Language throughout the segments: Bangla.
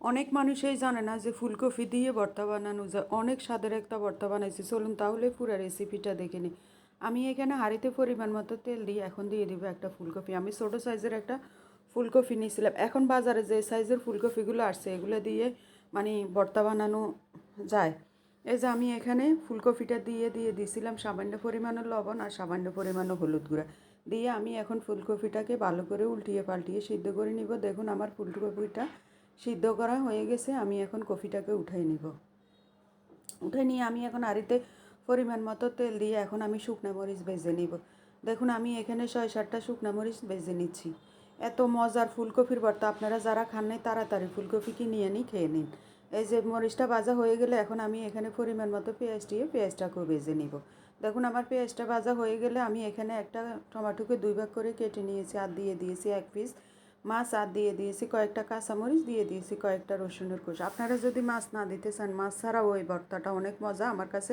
অনেক মানুষই জানে না যে ফুলকপি দিয়ে ভর্তা বানানো যায়। অনেক স্বাদের একটা ভর্তা বানাইছি। চলুন তাহলে পুরো রেসিপিটা দেখে নিই আমি এখানে হাঁড়িতে পরিমাণ মতো তেল দিয়ে এখন দিয়ে দিব একটা ফুলকপি। আমি ছোটো সাইজের একটা ফুলকপি নিয়েছিলাম এখন বাজারে যে সাইজের ফুলকপিগুলো আসছে, এগুলো দিয়ে মানে ভর্তা বানানো যায়। এই যে আমি এখানে ফুলকপিটা দিয়ে দিয়ে দিয়েছিলাম সামান্য পরিমাণের লবণ আর সামান্য পরিমাণে হলুদ গুঁড়া। দিয়ে আমি এখন ফুলকপিটাকে ভালো করে উল্টিয়ে পাল্টিয়ে সিদ্ধ করে নিব। দেখুন আমার ফুলকপিটা সিদ্ধ করা হয়ে গেছে, আমি এখন কফিটাকে উঠাই নিব। উঠে নিয়ে আমি এখন আড়িতে পরিমাণ মতো তেল দিয়ে এখন আমি শুকনা মরিচ ভেজে নিব। দেখুন, আমি এখানে ছয় সাতটা শুকনা মরিচ ভেজে নিচ্ছি। এত মজার ফুলকপির ভর্তা, আপনারা যারা খান নাই, তাড়াতাড়ি ফুলকপি কি নিয়ে খেয়ে নিন। এই যে মরিচটা ভাজা হয়ে গেলে এখন আমি এখানে পরিমাণ মতো পেঁয়াজ দিয়ে পেঁয়াজটাকেও ভেজে নিব। দেখুন, আমার পেঁয়াজটা ভাজা হয়ে গেলে আমি এখানে একটা টমেটোকে দুই ভাগ করে কেটে নিয়েছি আর দিয়ে দিয়েছি এক পিস মাছ আর দিয়ে দিয়েছি, কয়েকটা কাঁচামরিচ দিয়ে দিয়েছি, কয়েকটা রসুনের কোষ আপনারা যদি মাছ না দিতে চান, মাছ ছাড়াও ওই ভর্তাটা অনেক মজা। আমার কাছে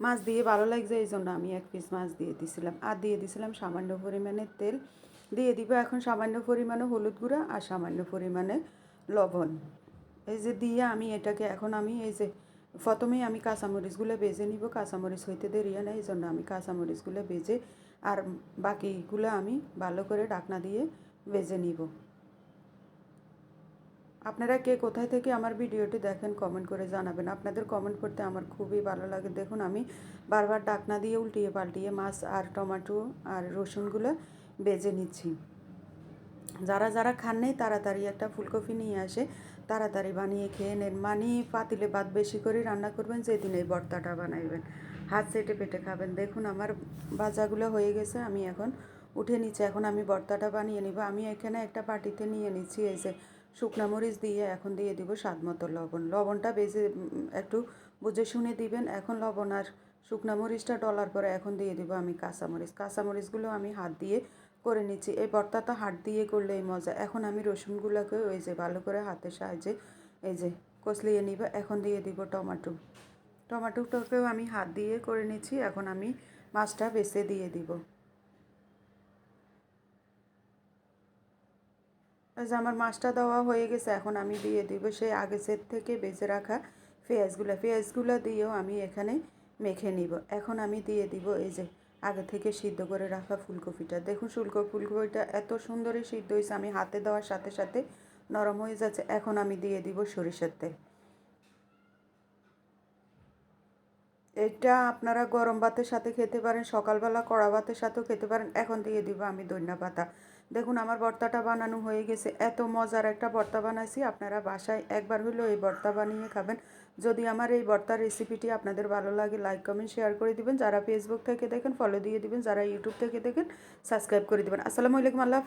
মাছ দিয়ে ভালো লাগছে, এই জন্য আমি এক পিস মাছ দিয়ে দিয়েছিলাম আর দিয়ে দিয়েছিলাম সামান্য পরিমাণে তেল। দিয়ে দিব এখন সামান্য পরিমাণে হলুদ গুঁড়া আর সামান্য পরিমাণে লবণ। এই যে দিয়ে আমি এটাকে এখন আমি এই যে প্রথমেই আমি কাঁচামরিচগুলো বেজে নিব। কাঁচামরিচ হইতে দেরিয়া নেই এই জন্য আমি কাঁচামরিচগুলো বেজে আর বাকিগুলো আমি ভালো করে ডাকনা দিয়ে বেজে নিব। আপনারা কে কোথায় থেকে আমার ভিডিওটি দেখেন কমেন্ট করে জানাবেন। আপনাদের কমেন্ট করতে আমার খুবই ভালো লাগে। দেখুন, আমি বারবার ডাকনা দিয়ে উল্টিয়ে পাল্টিয়ে মাছ আর টমেটো আর রসুনগুলো বেজে নিচ্ছি। যারা যারা খান নেই, তাড়াতাড়ি একটা ফুলকপি নিয়ে আসে, তাড়াতাড়ি বানিয়ে খেয়ে নেন। মানি পাতিলে ভাত বেশি করে রান্না করবেন, যেদিন এই ভর্তাটা বানাইবেন। হাত সেটে পেটে খাবেন। দেখুন, আমার ভাজাগুলো হয়ে গেছে, আমি এখন উঠে নিচ্ছি এখন আমি ভর্তাটা বানিয়ে নিব। আমি এখানে একটা বাটিতে নিয়ে নিচ্ছি, এই যে শুকনা মরিচ দিয়ে এখন দিয়ে দিব স্বাদ মতো লবণ। লবণটা বেজে একটু বুঝে শুনে দিবেন। এখন লবণ আর শুকনা মরিচটা ডলার পরে এখন দিয়ে দিব আমি কাঁচামরিচ কাঁচামরিচগুলো আমি হাত দিয়ে করে নিচ্ছি। এই ভর্তাটা হাত দিয়ে করলেই মজা। এখন আমি রসুনগুলোকে ওই যে ভালো করে হাতের সাহায্যে, এই যে কষলিয়ে নিব। এখন দিয়ে দিব টমাটো। টমাটোটাকেও আমি হাত দিয়ে করে নিচ্ছি। এখন আমি মাছটা বেছে দিয়ে দিব। যে আমার মাছটা দেওয়া হয়ে গেছে, এখন আমি দিয়ে দিব সেই আগে সেট থেকে বেজে রাখা পেঁয়াজগুলো। পেঁয়াজগুলো দিয়েও আমি এখানে মেখে নিব। এখন আমি দিয়ে দিব এই যে আগে থেকে সিদ্ধ করে রাখা ফুলকপিটা। দেখুন শুল্ক ফুলকপিটা এত সুন্দরই সিদ্ধ হয়েছে, আমি হাতে দেওয়ার সাথে সাথে নরম হয়ে যাচ্ছে, এখন আমি দিয়ে দিব সরিষার তেল। এটা আপনারা গরম ভাতের সাথে খেতে পারেন, সকালবেলা কড়া ভাতের সাথেও খেতে পারেন। এখন দিয়ে দিব আমি ধনিয়া পাতা। দেখুন, আমার ভর্তাটা বানানো হয়ে গেছে। এত মজার একটা ভর্তা বানাইছি। আপনারা বাসায় একবার হলেও এই ভর্তা বানিয়ে খাবেন। যদি আমার এই ভর্তার রেসিপিটি আপনাদের ভালো লাগে, লাইক, কমেন্ট, শেয়ার করে দিবেন। যারা ফেসবুক থেকে দেখেন ফলো দিয়ে দিবেন। যারা ইউটিউব থেকে দেখেন সাবস্ক্রাইব করে দিবেন। আসসালামু আলাইকুম, আল্লাহ